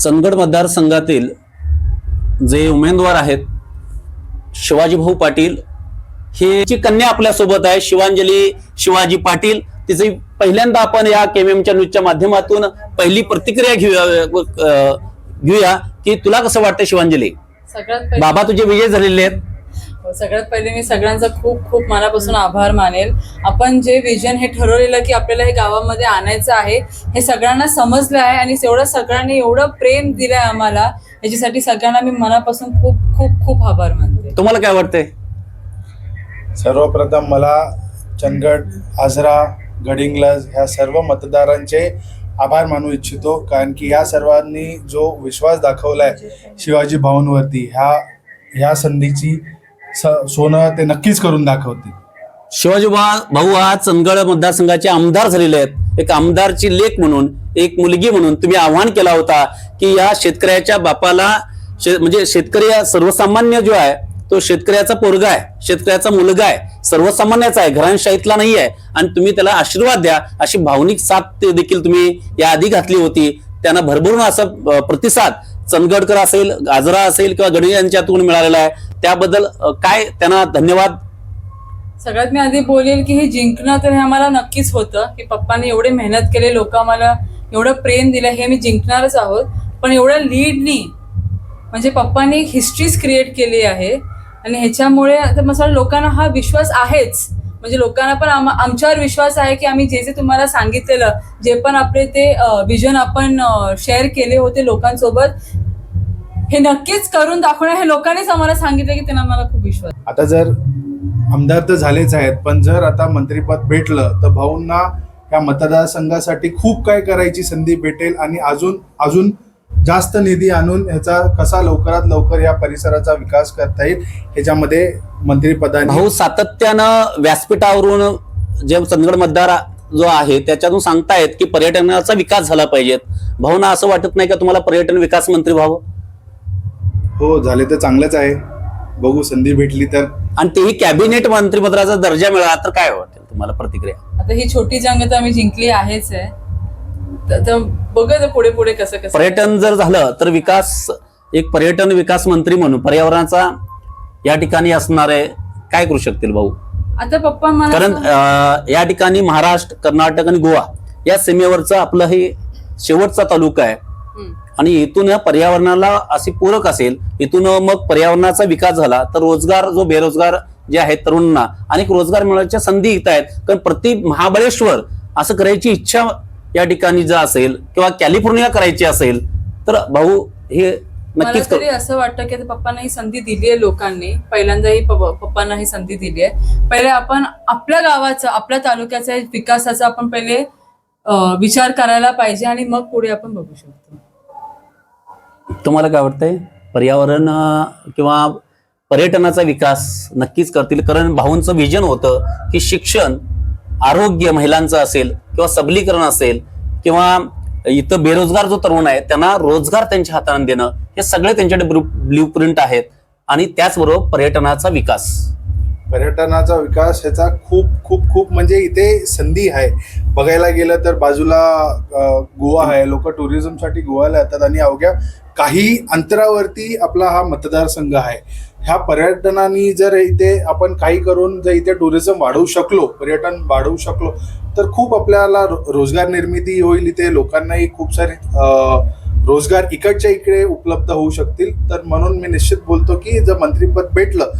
चंदगड मतदारसंघातील जे उमेदवार आहेत शिवाजी भाऊ पाटील हे ची कन्या आपल्यासोबत आहे शिवांजली शिवाजी पाटील तिचे पहिल्यांदा आपण या केमएमच्या न्यूजच्या माध्यमातून पहिली प्रतिक्रिया घेऊया घेऊया की तुला कसं वाटतं शिवांजली? बाबा तुझे विजय झालेले आहेत. सगळ्यात पहिले मी सगळ्यांचा खूप खूप मनापासून आभार मानेल. आपण जे विजन हे ठरवलेलं की आपल्याला हे गावामध्ये आणायचं आहे हे सगळ्यांना समजलं आहे आणि एवढं सगळ्यांनी एवढं प्रेम दिलंय आम्हाला याच्यासाठी सगळ्यांना मी मनापासून खूप खूप खूप आभार मानते. तुम्हाला काय वाटतंय? सर्वप्रथम मला चंदगड आजरा गडिंग्लज ह्या सर्व मतदारांचे आभार मानू इच्छितो कारण की या सर्वांनी जो विश्वास दाखवलाय शिवाजी भाऊंवरती ह्या ह्या संधीची सोनं ते नक्कीच करून दाखवतील. शिवाजी भाऊ हा चंदगड मतदारसंघाचे आमदार झालेले आहेत. एक आमदारची लेख म्हणून एक मुलगी म्हणून तुम्ही आव्हान केला होता की या शेतकऱ्याच्या बापाला शे- म्हणजे शेतकरी हा सर्वसामान्य जो आहे तो शेतकऱ्याचा पोरगा आहे शेतकऱ्याचा मुलगा आहे सर्वसामान्याचा आहे घरांशाहीतला नाही आहे आणि तुम्ही त्याला आशीर्वाद द्या अशी भावनिक साथ ते देखील तुम्ही या आधी घातली होती. त्यांना भरभरून असा प्रतिसाद चंदगडकर असेल गाजरा असेल किंवा गडी यांच्यातून मिळालेला आहे त्याबद्दल काय त्यांना धन्यवाद? सगळ्यात मी आधी बोलेल की हे जिंकणं तर हे आम्हाला नक्कीच होतं की पप्पाने एवढे मेहनत केले लोक आम्हाला एवढं प्रेम दिलं हे मी जिंकणारच आहोत. पण एवढ्या लीडनी म्हणजे पप्पांनी एक क्रिएट केली आहे. आणि ह्याच्यामुळे आता मसाला लोकांना हा विश्वास आहेच. म्हणजे लोकांना पण आमच्यावर विश्वास आहे की आम्ही जे जे तुम्हाला सांगितलेलं जे पण आपले ते विजन आपण शेअर केले होते लोकांसोबत हे नक्कीच करून दाखवणं हे लोकांनीच आम्हाला सांगितलं की त्यांना मला खूप विश्वास आता जर आमदार तर झालेच आहेत पण जर आता मंत्रीपद भेटलं तर भाऊंना या मतदारसंघासाठी खूप काय करायची संधी भेटेल आणि अजून अजून जास्त निधी आणून ह्याचा कसा लवकरात लवकर या परिसराचा विकास करता येईल ह्याच्यामध्ये मंत्रिपदाने भाऊ सातत्यानं व्यासपीठावरून जे चंदगड मतदार जो आहे त्याच्यातून सांगतायत की पर्यटनाचा विकास झाला पाहिजेत भाऊना असं वाटत नाही का तुम्हाला पर्यटन विकास मंत्री व्हावं? हो झाले तर चांगलंच आहे. बघू संधी भेटली तर. आणि तेही कॅबिनेट मंत्रिपदाचा दर्जा मिळाला तर काय वाटेल तुम्हाला प्रतिक्रिया? आता ही छोटी जंग तर आम्ही जिंकली आहेच आहे. आता पुढे पुढे कसं कसं पर्यटन जर झालं तर विकास एक पर्यटन विकास मंत्री म्हणून पर्यावरणाचा या ठिकाणी असणार आहे काय करू शकतील भाऊ? आता पप्पा मला कारण या ठिकाणी महाराष्ट्र कर्नाटक आणि गोवा या सीमेवरचं आपलं हे शेवटचा तालुका आहे. आणि इथून या पर्यावरणाला अशी पूरक असेल इथून मग पर्यावरणाचा विकास झाला तर रोजगार जो बेरोजगार जे आहेत तरुणांना अनेक रोजगार मिळण्याच्या संधी येत आहेत. कारण प्रति महाबळेश्वर असं करायची इच्छा या ठिकाणी जर असेल किंवा कॅलिफोर्निया करायची असेल तर भाऊ हे नक्कीच तरी असं वाटतं की पप्पांना ही संधी दिली आहे लोकांनी. पहिल्यांदाही पप्पा- पप्पांना ही संधी दिली आहे. पहिले आपण आपल्या गावाचं आपल्या तालुक्याच्या विकासाचा आपण पहिले विचार करायला पाहिजे आणि मग पुढे आपण बघू शकतो. तुम्हाला काय वाटतंय? पर्यावरण किंवा पर्यटनाचा विकास नक्कीच करतील. कारण भाऊंचं विजन होतं की शिक्षण आरोग्य महिलांचं असेल किंवा सबलीकरण असेल किंवा इथं बेरोजगार जो तरुण आहे त्यांना रोजगार त्यांच्या हाताने देणं हे सगळे त्यांच्याकडे ब्ल्यू प्रिंट आहेत आणि त्याचबरोबर पर्यटनाचा विकास. पर्यटनाचा विकास ह्याचा खूप खूप खूप म्हणजे इथे संधी आहे. बघायला गेलं तर बाजूला गोवा आहे. लोक टुरिझमसाठी गोव्याला येतात आणि अवघ्या काही अंतरावरती आपला हा मतदारसंघ आहे. ह्या पर्यटनाने जर इथे आपण काही करून जर इथे टुरिझम वाढवू शकलो पर्यटन वाढवू शकलो तर खूप आपल्याला रोजगार निर्मिती होईल. इथे लोकांनाही खूप सारे रोजगार इकडच्या इकडे उपलब्ध होऊ शकतील. तर म्हणून मी निश्चित बोलतो की जर मंत्रीपद भेटलं